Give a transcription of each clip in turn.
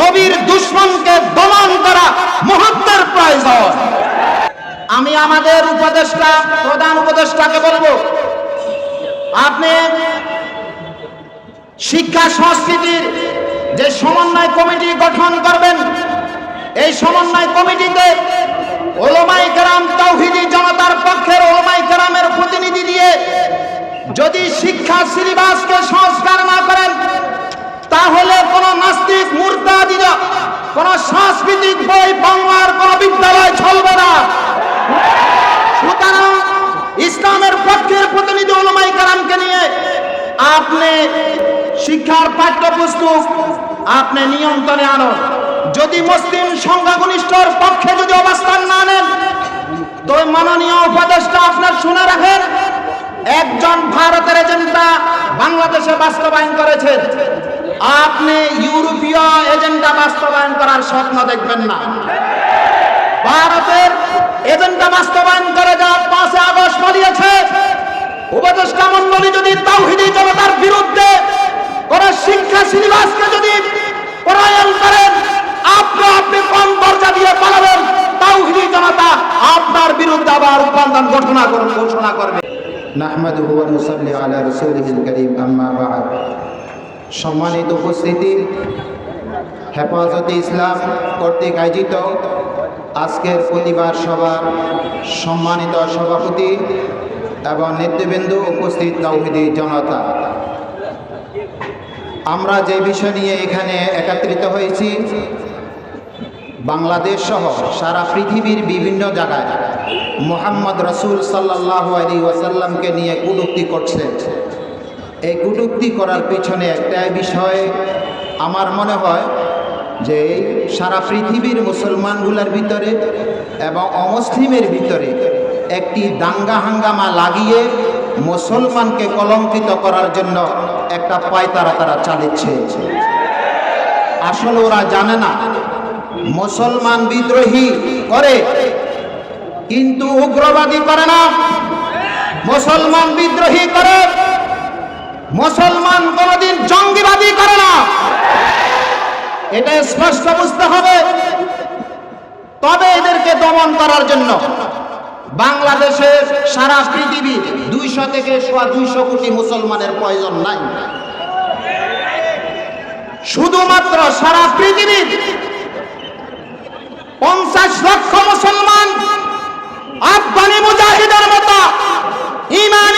নবীর দুশ্মনকে দমন করা মুহূর্তের প্রয়োজন। আমি আমাদের উপদেষ্টা, প্রধান উপদেষ্টাকে বলব, আপনি শিক্ষা সংস্কৃতির যে সমন্বয় কমিটি গঠন করবেন, এই সমন্বয় কমিটিতে ওলমাই কেরাম তৌহিদি জনতার পক্ষের ওলমাই কেরামের প্রতিনিধি দিয়ে যদি শিক্ষা সিলেবাসকে সংস্কার না করেন তাহলে কোন নাস্তিক মুর্দাদিরা কোন সাংস্কৃতিক বই, বাংলার কোন বিদ্যালয় চলবে না। সুতরাং ইসলামের পক্ষের প্রতিনিধি ওলমাই কালামকে নিয়ে আপনি শিক্ষার পাঠ্যপুস্তক আপনি নিয়ন্ত্রণে আনুন। যদি মুসলিম সংখ্যাগরিষ্ঠর পক্ষে যদি অবস্থান না নেন, তো মাননীয় উপদেষ্টা আপনার শুনে রাখেন, একজন ভারতের এজেন্ডা বাংলাদেশে বাস্তবায়ন করেছেন। আপনি ইউরোপীয় এজেন্ডা বাস্তবায়ন করার স্বপ্ন দেখবেন না। ভারতের এজেন্ডা বাস্তবায়ন করে যা পাঁচে আগস্ট পালিয়েছে। উপদেষ্টা মন্ডলী যদি তাওহিদি জনতার বিরুদ্ধে কোন শিক্ষা সিলেবাসকে যদি প্রণয়ন করেন, আপনি আপনি কোন দরজা দিয়ে পালাবেন, তাওহিদি জনতা আপনার বিরুদ্ধে আবার উপাদান ঘোষণা করবে ঘোষণা করবে। নাহমাদুহু ওয়া নুসাল্লি আলা রাসূলিহিল কারীম, আম্মা বা'দ। সম্মানিত উপস্থিতি হেফাজতে ইসলাম কর্তৃক আয়োজিত আজকের প্রতিবার সভার সম্মানিত সভাপতি এবং নেতৃবৃন্দ উপস্থিত তৌহিদি জনতা। আমরা যে বিষয় নিয়ে এখানে একত্রিত হয়েছি, বাংলাদেশ সহ সারা পৃথিবীর বিভিন্ন জায়গায় মোহাম্মদ রসুল সাল্লাহ আলী ওয়াসাল্লামকে নিয়ে কটূক্তি করছে। এই কটূক্তি করার পিছনে একটাই বিষয়, আমার মনে হয় যে সারা পৃথিবীর মুসলমানগুলোর ভিতরে এবং অমুসলিমের ভিতরে একটি দাঙ্গা হাঙ্গামা লাগিয়ে মুসলমানকে কলঙ্কিত করার জন্য একটা পায়তারা তারা চালিচ্ছে। আসলে ওরা জানে না, মুসলমান বিদ্রোহী করে, কিন্তু উগ্রবাদী করে না, মুসলমান বিদ্রোহী করে। মুসলমান কোনদিন জঙ্গিবাদী করে না। এটা স্পষ্ট বুঝতে হবে। তবে এদেরকে দমন করার জন্য বাংলাদেশের সারা পৃথিবী দুইশো থেকে সোয়া দুইশো কোটি মুসলমানের প্রয়োজন নাই। শুধুমাত্র সারা পৃথিবীর পঞ্চাশ লক্ষ মুসলমান আফগানি মুজাহিদের মতো ইমানি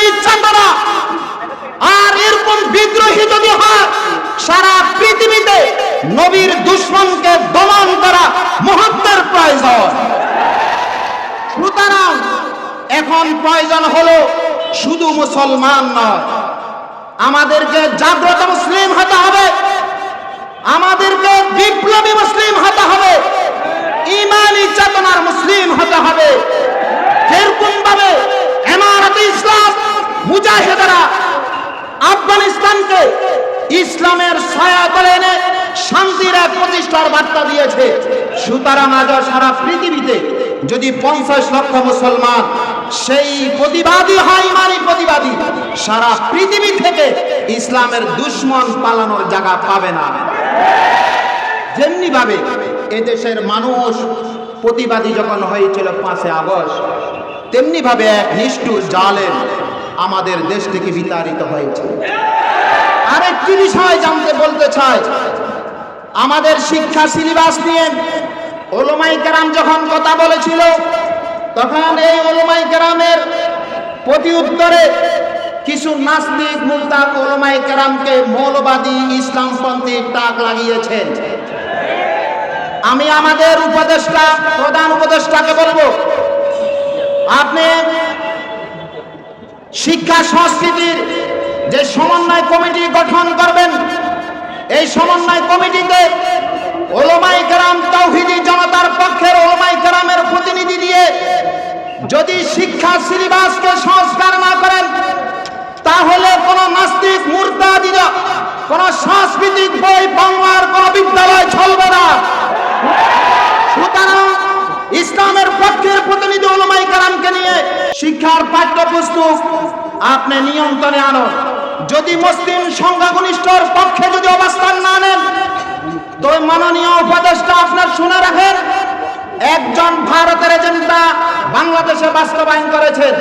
বিদ্রোহী যদি হয়, সারা পৃথিবীতে নবীর দুশ্মনকে দমন করা মহত্বের প্রয়োজন। সুতরাং এখন প্রয়োজন হলো শুধু মুসলমান নয়। আমাদেরকে জাগ্রত মুসলিম হতে হবে। আমাদেরকে বিপ্লবী মুসলিম হতে হবে ইমানি চেতনার মুসলিম হতে হবে যেরকম ভাবে এমারত ইসলাম মুজাহিদেরা আফগানিস্তানকে ইসলামের সহায়তা এনে শান্তির এক প্রতিষ্ঠার বার্তা দিয়েছে। সুতরাং আজ সারা পৃথিবীতে যদি পঞ্চাশ লক্ষ মুসলমান সেই প্রতিবাদী হয়, ইমানি প্রতিবাদী, সারা পৃথিবী থেকে ইসলামের দুশ্মন পালানোর জায়গা পাবে না। যেমনি ভাবে এদেশের মানুষ প্রতিবাদী যখন হয়েছিল পাঁচে আগস্ট তেমনি ভাবে এক নিষ্ঠুর জালেম আমাদের দেশ থেকে বিতাড়িত হয়েছে। আরেকটি বিষয় জানতে বলতে চাই। আমাদের শিক্ষা সিলেবাস নিয়ে ওলমাই কেরাম যখন কথা বলেছিল, তখন এই ওলমাই কেরামের প্রতি উত্তরে কিছু নাস্তিক মুলতাক ওলমাই কেরামকে মৌলবাদী ইসলামপন্থী টাক লাগিয়েছেন। আমি আমাদের উপদেষ্টা, প্রধান উপদেষ্টাকে বলব, আপনি শিক্ষা সংস্কৃতির যে সমন্বয় কমিটি গঠন করবেন, এই সমন্বয় কমিটিতে ওলমাই কেরাম তৌহিদি জনতার পক্ষের ওলমাই কেরামের প্রতিনিধি দিয়ে যদি শিক্ষা সিলেবাসকে সংস্কার না করেন, তাহলে কোন নাস্তিক মুর্দাদিরা কোন সাংস্কৃতিক বই, বাংলার কোন বিদ্যালয় চলবে না। সুতরাং ইসলামের পক্ষের প্রতিনিধি ওলমাই কালামকে নিয়ে শিক্ষার পাঠ্যপুস্তক আপনি নিয়ন্ত্রণে আনুন। যদি মুসলিম সংখ্যাগরিষ্ঠর পক্ষে যদি অবস্থান না নেন তো মাননীয় উপদেষ্টা আপনার শুনে রাখেন, একজন ভারতের এজেন্ডা বাংলাদেশে বাস্তবায়ন করেছেন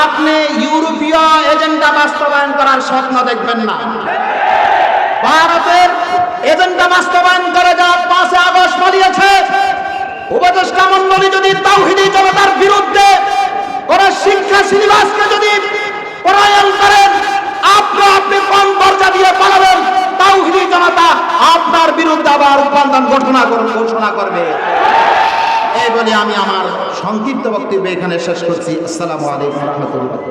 আপনি ইউরোপীয় এজেন্ডা বাস্তবায়ন করার স্বপ্ন দেখবেন না। ভারতের এজেন্ডা বাস্তবায়ন করে যা পাঁচে আগস্ট পালিয়েছে উপদেষ্টা মন্ডলী যদি তাওহিদি জনতার বিরুদ্ধে কোন শিক্ষা সিলেবাসকে যদি প্রণয়ন করেন আপনি আপনি কোন দরজা দিয়ে পালাবেন তাওহিদি জনতা আপনার বিরুদ্ধে আবার ঘোষণা ঘোষণা করবে। এই বলে আমি আমার সংক্ষিপ্ত বক্তব্য এখানে শেষ করছি। আসসালামু আলাইকুম রহমতুল্লাহ।